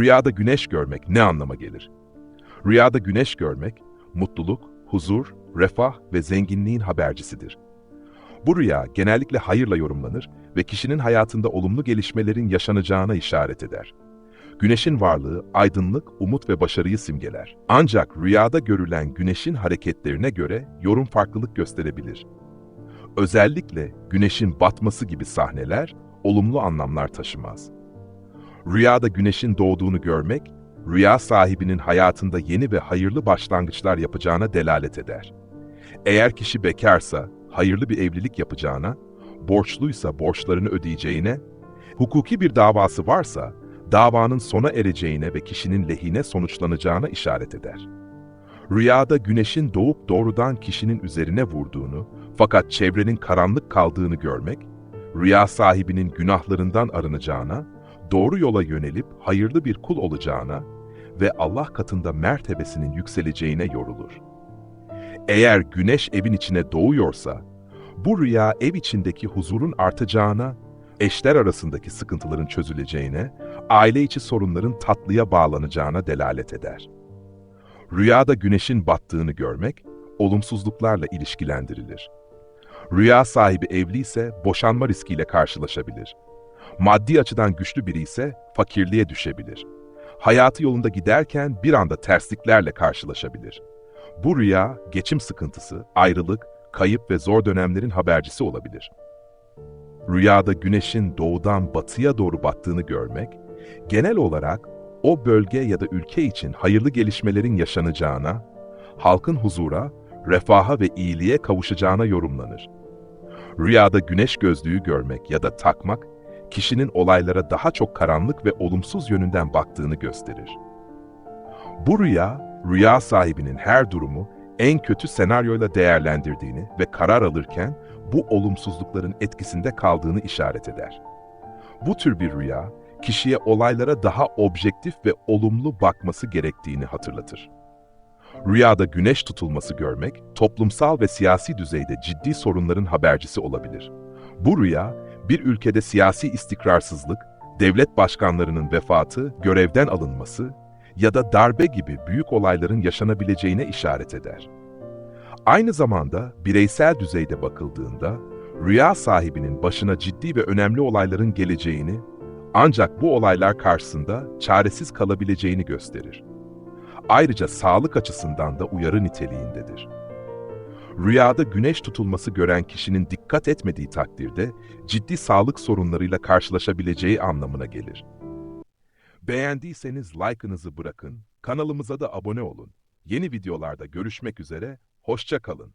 Rüyada güneş görmek ne anlama gelir? Rüyada güneş görmek, mutluluk, huzur, refah ve zenginliğin habercisidir. Bu rüya genellikle hayırla yorumlanır ve kişinin hayatında olumlu gelişmelerin yaşanacağına işaret eder. Güneşin varlığı aydınlık, umut ve başarıyı simgeler. Ancak rüyada görülen güneşin hareketlerine göre yorum farklılık gösterebilir. Özellikle güneşin batması gibi sahneler olumlu anlamlar taşımaz. Rüyada güneşin doğduğunu görmek, rüya sahibinin hayatında yeni ve hayırlı başlangıçlar yapacağına delalet eder. Eğer kişi bekarsa hayırlı bir evlilik yapacağına, borçluysa borçlarını ödeyeceğine, hukuki bir davası varsa davanın sona ereceğine ve kişinin lehine sonuçlanacağına işaret eder. Rüyada güneşin doğup doğrudan kişinin üzerine vurduğunu fakat çevrenin karanlık kaldığını görmek, rüya sahibinin günahlarından arınacağına, doğru yola yönelip hayırlı bir kul olacağına ve Allah katında mertebesinin yükseleceğine yorulur. Eğer güneş evin içine doğuyorsa, bu rüya ev içindeki huzurun artacağına, eşler arasındaki sıkıntıların çözüleceğine, aile içi sorunların tatlıya bağlanacağına delalet eder. Rüyada güneşin battığını görmek, olumsuzluklarla ilişkilendirilir. Rüya sahibi evli ise boşanma riskiyle karşılaşabilir. Maddi açıdan güçlü biri ise fakirliğe düşebilir. Hayatı yolunda giderken bir anda tersliklerle karşılaşabilir. Bu rüya, geçim sıkıntısı, ayrılık, kayıp ve zor dönemlerin habercisi olabilir. Rüyada güneşin doğudan batıya doğru battığını görmek, genel olarak o bölge ya da ülke için hayırlı gelişmelerin yaşanacağına, halkın huzura, refaha ve iyiliğe kavuşacağına yorumlanır. Rüyada güneş gözlüğü görmek ya da takmak, kişinin olaylara daha çok karanlık ve olumsuz yönünden baktığını gösterir. Bu rüya, rüya sahibinin her durumu en kötü senaryoyla değerlendirdiğini ve karar alırken bu olumsuzlukların etkisinde kaldığını işaret eder. Bu tür bir rüya, kişiye olaylara daha objektif ve olumlu bakması gerektiğini hatırlatır. Rüyada güneş tutulması görmek, toplumsal ve siyasi düzeyde ciddi sorunların habercisi olabilir. Bu rüya, bir ülkede siyasi istikrarsızlık, devlet başkanlarının vefatı, görevden alınması ya da darbe gibi büyük olayların yaşanabileceğine işaret eder. Aynı zamanda bireysel düzeyde bakıldığında, rüya sahibinin başına ciddi ve önemli olayların geleceğini, ancak bu olaylar karşısında çaresiz kalabileceğini gösterir. Ayrıca sağlık açısından da uyarı niteliğindedir. Rüyada güneş tutulması gören kişinin dikkat etmediği takdirde ciddi sağlık sorunlarıyla karşılaşabileceği anlamına gelir. Beğendiyseniz like'ınızı bırakın, kanalımıza da abone olun. Yeni videolarda görüşmek üzere, hoşça kalın.